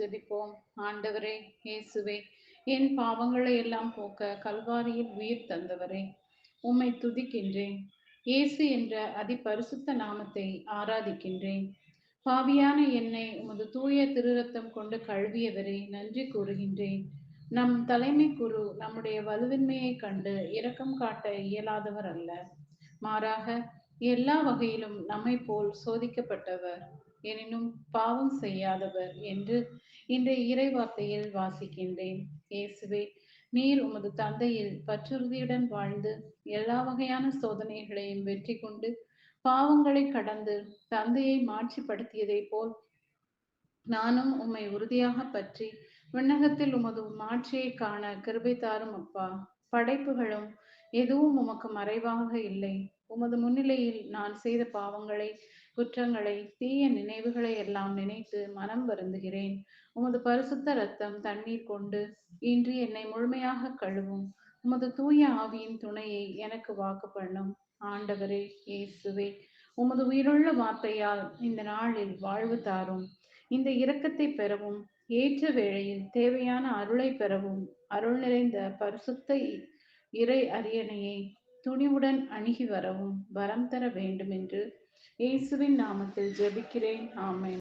ஜெபிப்போம். ஆண்டவரே இயேசுவே என் பாவங்களை எல்லாம் போக்க கல்வாரியில் உயிர் தந்தவரே உம்மை துதிக்கின்றேன். இயேசு என்ற அதிபரிசுத்த நாமத்தை ஆராதிக்கின்றேன். பாவியான என்னை உமது தூய திருரத்தம் கொண்டு கழுவியவரே நன்றி கூறுகின்றேன். நம் தலைமை குரு நம்முடைய வலுவின்மையை கண்டு இரக்கம் காட்ட இயலாதவர் அல்ல மாறாக எல்லா வகையிலும் நம்மை போல் சோதிக்கப்பட்டவர் எனினும் பாவம் செய்யாதவர் என்று இன்றைய இறைவார்த்தையில் வாசிக்கின்றேன். இயேசுவே நீர் உமது தந்தையில் பற்றுறுதியுடன் வாழ்ந்து எல்லா வகையான சோதனைகளையும் வெற்றி கொண்டு பாவங்களை கடந்து தந்தையை மாட்சிப்படுத்தியதை போல் நானும் உம்மை உறுதியாக பற்றி விண்ணகத்தில் உமது மாட்சியை காண கிருபை தாரும் அப்பா. படைப்புகளும் எதுவும் உமக்கு மறைவாக இல்லை. உமது முன்னிலையில் நான் செய்த பாவங்களை குற்றங்களை தீய நினைவுகளை எல்லாம் நினைத்து மனம் வருந்துகிறேன். உமது பரிசுத்த ரத்தம் தண்ணீர் கொண்டு இன்று என்னை முழுமையாக கழுவும். உமது தூய ஆவியின் துணையை எனக்கு வாக்கு பண்ணும். ஆண்டவரே இயேசுவே உமது உயிருள்ள வார்த்தையால் இந்த நாளில் வாழ்வு தாரும். இந்த இரக்கத்தை பெறவும் ஏற்ற வேளையில் தேவையான அருளை பெறவும் அருள் நிறைந்த பரிசுத்த இறை அரியணையை துணிவுடன் அணுகி வரவும் வரம் தர வேண்டும் என்று இயேசுவின் நாமத்தில் ஜெபிக்கிறேன். ஆமேன்.